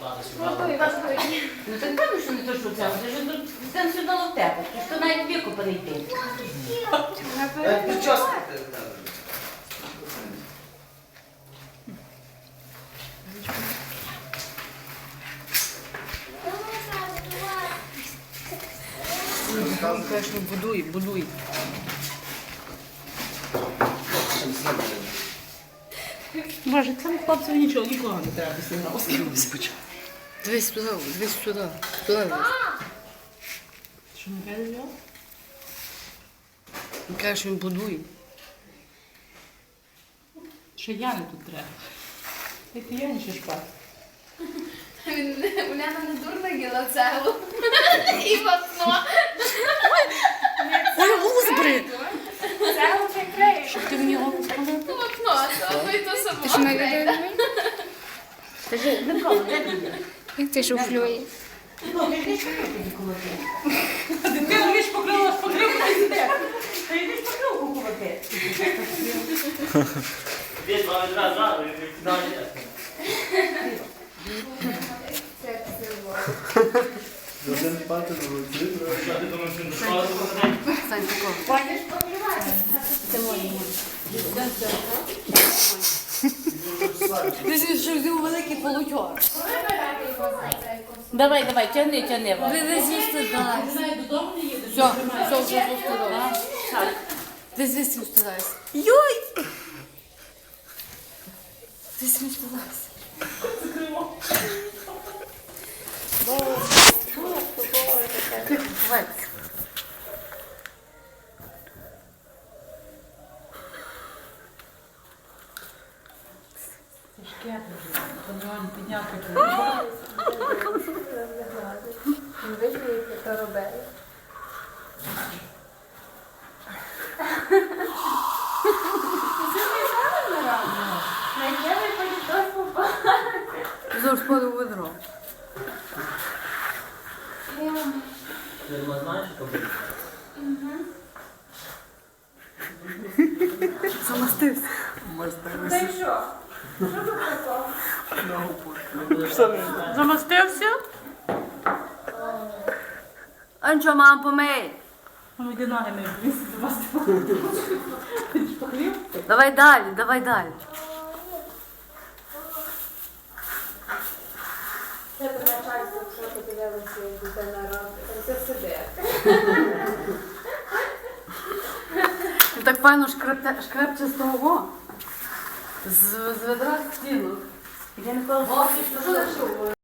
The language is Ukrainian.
сюди. Ну так певно, що не то, що це. Це ж тут там сюди в тебе. Ти що навіть віку перейти. Під час. Конечно, будуй, будуй. Боже, цьому хлопцю нічого, нікого не треба сигналу. Дивись туди, дивись сюди. Туди дивись. Що не каже його? Він каже, що він будує. Ще Яни тут треба. Як ти Яні ще шпати? Він- Уляна не дурно їла цеглу. І вапно. Ой, голос бри! Цеглу прикриє. Щоб ти мені голос? Ну, вапно, то ви то само. Ти що на відео знімаєш? Та ж Микола, де ти є? Як ти шуфлюєш? Ну, ти ж тоді колоти. Ти вмієш покрила, покрив не йде. Та йди ж покривку колоти. Десь вам відразу зразу, і кидає. Це село. Що ти думаєш, він до школи ходить? Стань тако. Ти що взяв великий полутьор. Давай, давай, тягни, тягни. Валя. Ви везіть Не знаю, додому не їдеш. Все, все, все, все, Ти звідси встилась. Йой! Ти звідси встилась. Давай. Тяжке паду в ведро. Ти знаєш, що робити? Замастився. Та й що? Замастився? А нічого, мама, помий. Ну, йди ноги не вмісти? Давай далі, давай далі. Це начальство, що подивилося, як дитина робить. Це сиде. Так файно шкрепче з того. З, з ведра стіну. Я не